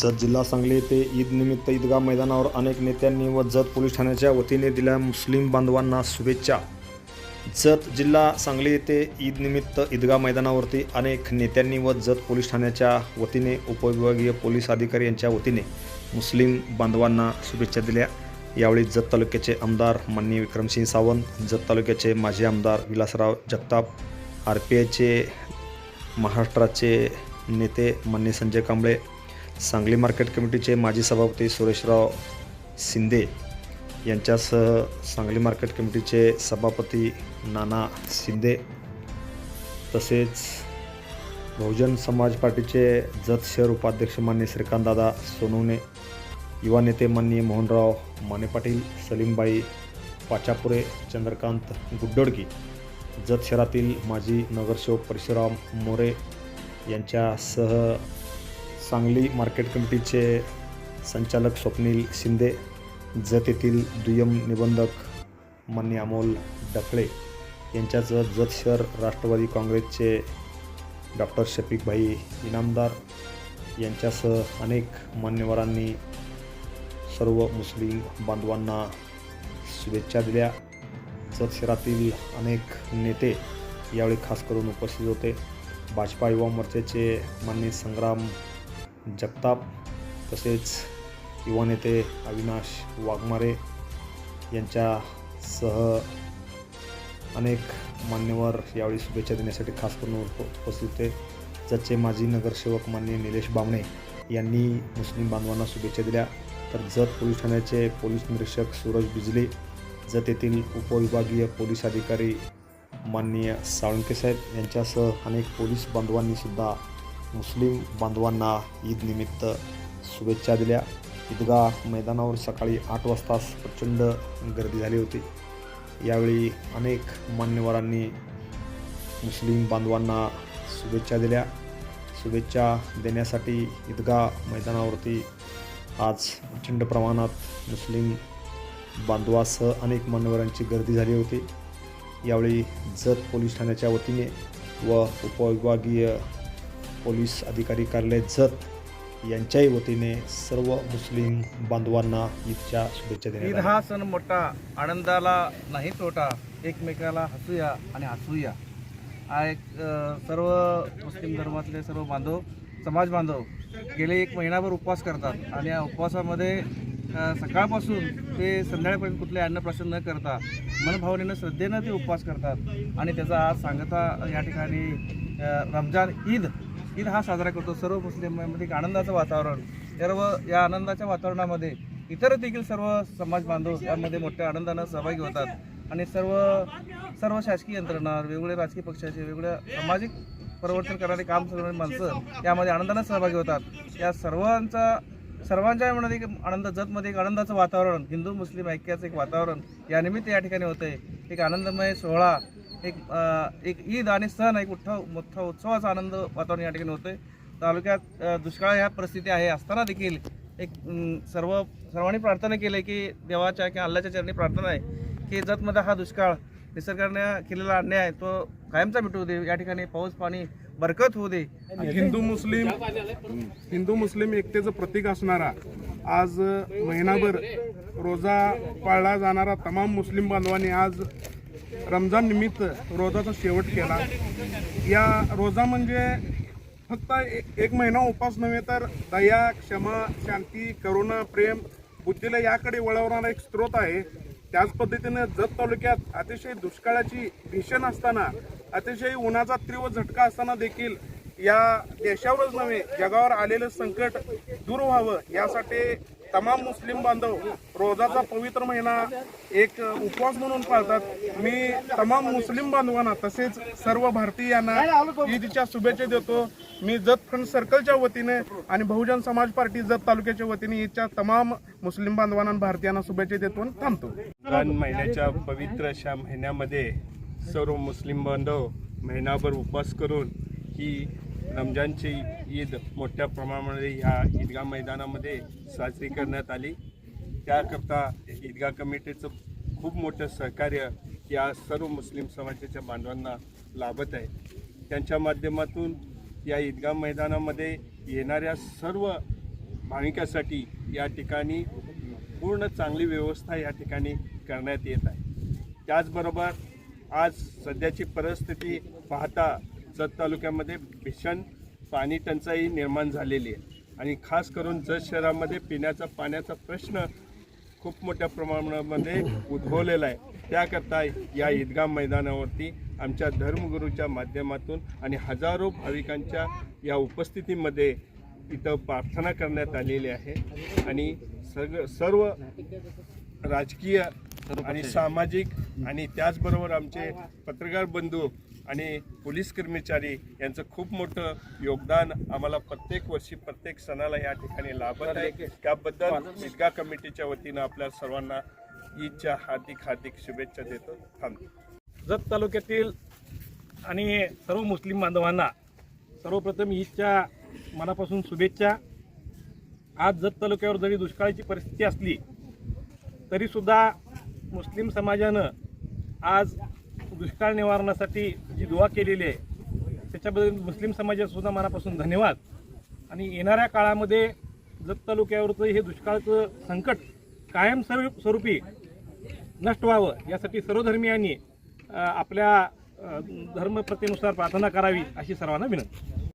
जत जिल्हा सांगली येथे ईद निमित्त ईदगाह मैदानावर अनेक नेत्यांनी व जत पोलीस ठाण्याच्या वतीने दिल्या मुस्लिम बांधवांना शुभेच्छा. जत जिल्हा सांगली येथे ईद निमित्त ईदगाह मैदानावरती अनेक नेत्यांनी व जत पोलीस ठाण्याच्या वतीने उपविभागीय पोलीस अधिकारी यांच्या वतीने मुस्लिम बांधवांना शुभेच्छा दिल्या. यावेळी जत तालुक्याचे आमदार माननीय विक्रमसिंह सावंत जत तालुक्याचे माजी आमदार विलासराव जगताप आर पी आयचे महाराष्ट्राचे नेते मान्य संजय कांबळे सांगली मार्केट कमिटीचे माजी सभापती सुरेशराव शिंदे यांच्यासह सांगली मार्केट कमिटीचे सभापती नाना शिंदे तसेच बहुजन समाज पार्टीचे जत शहर उपाध्यक्ष मान्य श्रीकांतदादा सोनवणे युवा नेते माननीय मोहनराव माने पाटील सलीमबाई पाचापुरे चंद्रकांत गुड्डोडकी जत शहरातील माजी नगरसेवक परशुराम मोरे यांच्यासह सांगली मार्केट कमिटीचे संचालक स्वप्नील शिंदे जत येथील दुय्यम निबंधक मान्य अमोल डफळे यांच्यासह जत शहर राष्ट्रवादी काँग्रेसचे डॉक्टर शफीकभाई इनामदार यांच्यासह अनेक मान्यवरांनी सर्व मुस्लिम बांधवांना शुभेच्छा दिल्या. जत शहरातील अनेक नेते यावेळी खास करून उपस्थित होते. भाजपा युवा मोर्चाचे माननीय संग्राम जगताप तसेच युवा नेते अविनाश वाघमारे यांच्यासह अनेक मान्यवर यावेळी शुभेच्छा देण्यासाठी खास करून उपस्थित होते. जतचे माजी नगरसेवक माननीय निलेश बामणे यांनी मुस्लिम बांधवांना शुभेच्छा दिल्या. तर जत पोलीस ठाण्याचे पोलीस निरीक्षक सूरज बिजले जत येथील उपविभागीय पोलीस अधिकारी माननीय साळुंके साहेब यांच्यासह अनेक पोलीस बांधवांनी सुद्धा मुस्लिम बांधवांना ईदनिमित्त शुभेच्छा दिल्या. ईदगाह मैदानावर सकाळी आठ वाजता प्रचंड गर्दी झाली होती. यावेळी अनेक मान्यवरांनी मुस्लिम बांधवांना शुभेच्छा दिल्या. शुभेच्छा देण्यासाठी ईदगाह मैदानावरती आज प्रचंड प्रमाणात मुस्लिम बांधवासह अनेक मान्यवरांची गर्दी झाली होती. यावेळी जत पोलीस ठाण्याच्या वतीने व उपविभागीय पोलीस अधिकारी कार्यालय जत यांच्याही वतीने सर्व मुस्लिम बांधवांना ईदच्या शुभेच्छा ईद देण्यात. हा सण मोठा आनंदाला नाही तोटा एकमेकाला हसूया आणि हसूया हा एक अ, सर्व मुस्लिम धर्मातले सर्व बांधव समाज बांधव गेले एक महिनाभर उपवास करतात आणि या उपवासामध्ये अ, सकाळपासून ते संध्याकाळपर्यंत कुठले अन्नप्राशन न करता मनभावनेनं श्रद्धेनं ते उपवास करतात आणि त्याचा आज सांगता या ठिकाणी अ, रमजान ईद ईद हा साजरा करतो. सर्व मुस्लिमांमध्ये एक आनंदाचं वातावरण सर्व या आनंदाच्या वातावरणामध्ये इतर देखील सर्व समाज बांधव यामध्ये मोठ्या आनंदानं सहभागी होतात. आणि सर्व सर्व शासकीय यंत्रणा वेगवेगळे राजकीय पक्षाचे वेगवेगळ्या सामाजिक परिवर्तन करणारे काम करणारी माणसं यामध्ये आनंदानं सहभागी होतात. या सर्वांचा सर्वांच्या मनात एक आनंद जतमध्ये एक आनंदाचं वातावरण हिंदू मुस्लिम ऐक्याचं एक वातावरण यानिमित्त या ठिकाणी होतंय. एक आनंदमय सोहळा एक एक ईद आणि सण एक मोठा मोठा उत्सवाचा आनंद वातावरण या ठिकाणी होतोय. तालुक्यात दुष्काळ ह्या परिस्थिती आहे असताना देखील एक सर्व सर्वांनी प्रार्थना केली की देवाच्या किंवा अल्लाच्या चरणी प्रार्थना आहे की जतमध्ये हा दुष्काळ निसर्गाने केलेला अन्याय तो कायमचा मिटवू दे. या ठिकाणी पाऊस पाणी बरकत होऊ दे. हिंदू मुस्लिम हिंदू मुस्लिम एकतेचं प्रतीक असणारा आज महिनाभर रोजा पाळला जाणारा तमाम मुस्लिम बांधवांनी आज रमजान निमित्त रोजाचा शेवट केला. या रोजा म्हणजे फक्त एक महिना उपास नव्हे तर दया क्षमा शांती करुणा प्रेम बुद्धीला याकडे वळवणारा एक स्रोत आहे. त्याच पद्धतीने जत तालुक्यात अतिशय दुष्काळाची भीषण असताना अतिशय उन्हाचा तीव्र झटका असताना देखील या देशावरच नव्हे जगावर आलेलं संकट दूर व्हावं यासाठी तमाम मुस्लिम बांधव रोजाचा पवित्र महिना एक उपवास म्हणून पाळतात. मी तमाम मुस्लिम बांधवांना तसेच सर्व भारतीयांना ईदच्या शुभेच्छा देतो. मी जत फ्रंट सर्कलच्या वतीने आणि बहुजन समाज पार्टी जत तालुक्याच्या वतीने ईदच्या तमाम मुस्लिम बांधवांना भारतीयांना शुभेच्छा देतो आणि थांबतो. रमजान महिन्याच्या पवित्र अशा महिन्यामध्ये सर्व मुस्लिम बांधव महिनाभर उपवास करून ही रमजानची ईद मोठ्या प्रमाणामध्ये ह्या ईदगाह मैदानामध्ये साजरी करण्यात आली. त्याकरता ईदगाह कमिटीचं खूप मोठं सहकार्य या सर्व मुस्लिम समाजाच्या बांधवांना लाभत आहे. त्यांच्या माध्यमातून या ईदगाह मैदानामध्ये येणाऱ्या सर्व भाविकासाठी या ठिकाणी पूर्ण चांगली व्यवस्था या ठिकाणी करण्यात येत आहे. त्याचबरोबर आज सध्याची परिस्थिती पाहता जत तालुक्यामध्ये भीषण पाणी टंचाई निर्माण झालेली आहे. आणि खास करून जत शहरामध्ये पिण्याचा पाण्याचा प्रश्न खूप मोठ्या प्रमाणामध्ये उद्भवलेला आहे. त्याकरता या ईदगाह मैदानावरती आमच्या धर्मगुरूच्या माध्यमातून आणि हजारो भाविकांच्या या उपस्थितीमध्ये इथं प्रार्थना करण्यात आलेली आहे. आणि सग सर्व राजकीय आणि सामाजिक आणि त्याचबरोबर आमचे पत्रकार बंधू आणि पोलीस कर्मचारी यांचं खूप मोठं योगदान आम्हाला प्रत्येक वर्षी प्रत्येक सणाला या ठिकाणी लाभत आहे. त्याबद्दल ईदगाह कमिटीच्या वतीनं आपल्या सर्वांना ईदच्या हार्दिक हार्दिक शुभेच्छा देतो. थांबतो जत तालुक्यातील आणि सर्व मुस्लिम बांधवांना सर्वप्रथम ईदच्या मनापासून शुभेच्छा. आज जत तालुक्यावर जरी दुष्काळाची परिस्थिती असली तरीसुद्धा मुस्लिम समाजानं आज दुष्काळ निवारणासाठी जी दुवा केलेली आहे त्याच्याबद्दल मुस्लिम समाजातसुद्धा मनापासून धन्यवाद. आणि येणाऱ्या काळामध्ये जत तालुक्यावरचं हे दुष्काळाचं संकट कायम स्वरूप स्वरूपी नष्ट व्हावं यासाठी सर्वधर्मियांनी आपल्या अ, धर्मप्रथेनुसार प्रार्थना करावी अशी सर्वांना विनंती.